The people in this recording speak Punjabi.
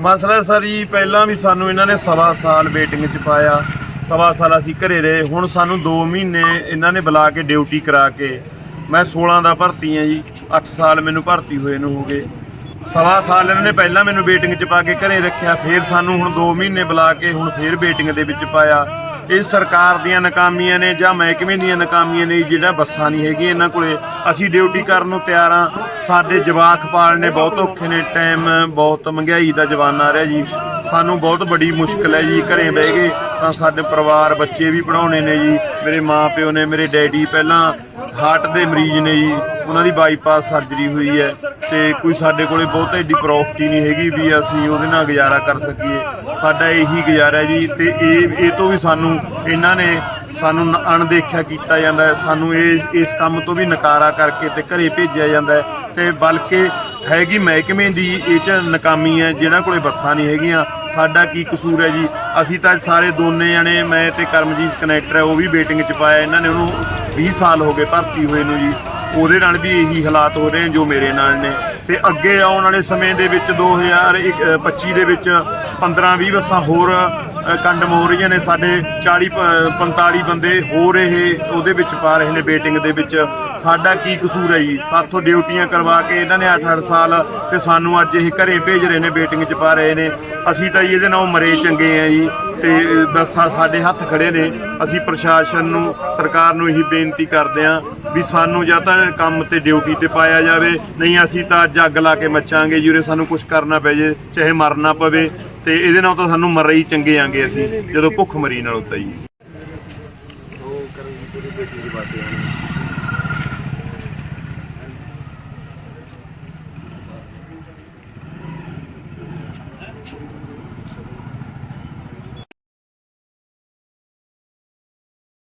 ਮਸਲਾ ਸਰ ਜੀ, ਪਹਿਲਾਂ ਵੀ ਸਾਨੂੰ ਇਹਨਾਂ ਨੇ ਸਵਾ ਸਾਲ ਵੇਟਿੰਗ 'ਚ ਪਾਇਆ। ਸਵਾ ਸਾਲ ਅਸੀਂ ਘਰੇ ਰਹੇ। ਹੁਣ ਸਾਨੂੰ 2 ਮਹੀਨੇ ਇਹਨਾਂ ਨੇ ਬੁਲਾ ਕੇ ਡਿਊਟੀ ਕਰਾ ਕੇ, ਮੈਂ 16 ਦਾ ਭਰਤੀ ਹਾਂ ਜੀ। 8 ਸਾਲ ਮੈਨੂੰ ਭਰਤੀ ਹੋਏ ਨੂੰ ਹੋ ਗਏ। ਸਵਾ ਸਾਲ ਇਹਨਾਂ ਨੇ ਪਹਿਲਾਂ ਮੈਨੂੰ ਵੇਟਿੰਗ 'ਚ ਪਾ ਕੇ ਘਰੇ ਰੱਖਿਆ। ਫਿਰ ਸਾਨੂੰ ਹੁਣ 2 ਮਹੀਨੇ ਬੁਲਾ ਕੇ ਹੁਣ ਫਿਰ ਵੇਟਿੰਗ ਦੇ ਵਿੱਚ ਪਾਇਆ। ਇਹ ਸਰਕਾਰ ਦੀਆਂ ਨਾਕਾਮੀਆਂ ਨੇ ਜਾਂ ਮਹਿਕਮੇ ਦੀਆਂ ਨਾਕਾਮੀਆਂ ਨੇ ਜਿਹੜਾ ਬੱਸਾਂ ਨਹੀਂ ਹੈਗੀਆਂ ਇਹਨਾਂ ਕੋਲੇ। ਅਸੀਂ ਡਿਊਟੀ ਕਰਨ ਨੂੰ ਤਿਆਰ ਹਾਂ। ਸਾਡੇ ਜਵਾਕ ਪਾਲਣੇ ਬਹੁਤ ਔਖੇ ਨੇ ਟਾਈਮ, ਬਹੁਤ ਮਹਿੰਗਾਈ ਦਾ ਜਵਾਨਾ ਰਿਹਾ ਜੀ। ਸਾਨੂੰ ਬਹੁਤ ਵੱਡੀ ਮੁਸ਼ਕਲ ਹੈ ਜੀ, ਘਰੇ ਬਹਿ ਗਏ ਤਾਂ ਸਾਡੇ ਪਰਿਵਾਰ ਬੱਚੇ ਵੀ ਪੜਾਉਣੇ ਨੇ ਜੀ। ਮੇਰੇ ਮਾਂ ਪਿਓ ਨੇ, ਮੇਰੇ ਡੈਡੀ ਪਹਿਲਾਂ ਹਾਰਟ ਦੇ ਮਰੀਜ਼ ਨੇ ਜੀ। ਉਹਨਾਂ ਦੀ ਬਾਈਪਾਸ ਸਰਜਰੀ ਹੋਈ ਹੈ ਤੇ ਕੋਈ ਸਾਡੇ ਕੋਲੇ ਬਹੁਤ ਐਡੀ ਪ੍ਰੋਪਰਟੀ ਨਹੀਂ ਹੈਗੀ ਵੀ ਅਸੀਂ ਉਹਦੇ ਨਾਲ ਗੁਜ਼ਾਰਾ ਕਰ ਸਕੀਏ। ਸਾਡਾ ਇਹੀ ਗੁਜ਼ਾਰਾ ਜੀ ਤੇ ਇਹ ਇਹ ਤੋਂ ਵੀ ਸਾਨੂੰ ਇਹਨਾਂ ਨੇ ਸਾਨੂੰ ਅਣਦੇਖਿਆ ਕੀਤਾ ਜਾਂਦਾ ਹੈ। ਸਾਨੂੰ ਇਹ ਇਸ ਕੰਮ ਤੋਂ ਵੀ ਨਕਾਰਾ ਕਰਕੇ ਤੇ ਘਰੇ ਭੇਜਿਆ ਜਾਂਦਾ ਹੈ। ਤੇ ਬਲਕਿ ਹੈਗੀ ਮਹਿਕਮੇ ਦੀ ਇਹ ਚ ਨਕਾਮੀ ਹੈ ਜਿਹਨਾਂ ਕੋਲੇ ਬੱਸਾਂ ਨਹੀਂ ਹੈਗੀਆਂ। ਸਾਡਾ ਕੀ ਕਸੂਰ ਹੈ ਜੀ? ਅਸੀਂ ਤਾਂ ਸਾਰੇ ਦੋਨੇ ਜਣੇ, ਮੈਂ ਤੇ ਕਰਮਜੀਤ ਕਨੈਕਟਰ ਹੈ, ਉਹ ਵੀ ਵੇਟਿੰਗ ਚ ਪਾਇਆ। ਇਹਨਾਂ ਨੇ ਉਹਨੂੰ 20 ਸਾਲ ਹੋ ਗਏ ਭਰਤੀ ਹੋਏ ਨੂੰ ਜੀ। ਉਹਦੇ ਨਾਲ ਵੀ ਇਹੀ ਹਾਲਾਤ ਹੋ ਰਹੇ ਜੋ ਮੇਰੇ ਨਾਲ ਨੇ। ਤੇ ਅੱਗੇ ਆਉਣ ਵਾਲੇ ਸਮੇਂ ਦੇ ਵਿੱਚ 2025 ਦੇ ਵਿੱਚ 15-20 ਬੱਸਾਂ ਹੋਰ ਅ, ਕੰਡਮ ਹੋ ਰਹੀਆਂ ਨੇ। ਸਾਡੇ 40 ਪ- 45 ਬੰਦੇ ਹੋਰ ਇਹ ਉਹਦੇ ਵਿੱਚ ਪਾ ਰਹੇ ਨੇ ਵੇਟਿੰਗ ਦੇ ਵਿੱਚ। ਸਾਡਾ ਕੀ ਕਸੂਰ ਹੈ ਜੀ? ਸਾਥੋਂ ਡਿਊਟੀਆਂ ਕਰਵਾ ਕੇ ਇਹਨਾਂ ਨੇ 8-8 ਸਾਲ ਤੇ ਸਾਨੂੰ ਅੱਜ ਇਹ ਘਰੇ ਭੇਜ ਰਹੇ ਨੇ ਵੇਟਿੰਗ 'ਚ ਪਾ ਰਹੇ ਨੇ। ਅਸੀਂ ਤਾਂ ਜੀ ਇਹਦੇ ਨਾਲ ਮਰੇ ਚੰਗੇ ਆ ਜੀ ਤੇ ਬਸ ਸਾਡੇ ਹੱਥ ਖੜੇ ਨੇ। ਅਸੀਂ ਪ੍ਰਸ਼ਾਸਨ ਨੂੰ ਸਰਕਾਰ ਨੂੰ ਇਹੀ ਬੇਨਤੀ ਕਰਦੇ ਹਾਂ ਵੀ ਸਾਨੂੰ ਜਾਂ ਤਾਂ ਕੰਮ ਤੇ ਡਿਊਟੀ ਤੇ ਪਾਇਆ ਜਾਵੇ। ਨਹੀਂ ਅਸੀਂ ਤਾਂ ਅੱਜ ਅੱਗ ਲਾ ਕੇ ਮੱਚਾਂਗੇ ਜੂਰੇ ਸਾਨੂੰ ਕੁਝ ਕਰਨਾ ਪੈ ਜੇ ਚਾਹੇ ਮਰਨਾ ਪਵੇ। ਤੇ ਇਹਦੇ ਨਾਲ ਤਾਂ ਸਾਨੂੰ ਮਰ ਹੀ ਚੰਗੇ ਆਂਗੇ ਅਸੀਂ, ਜਦੋਂ ਭੁੱਖ ਮਰੀ ਨਾਲ ਉੱਤਾ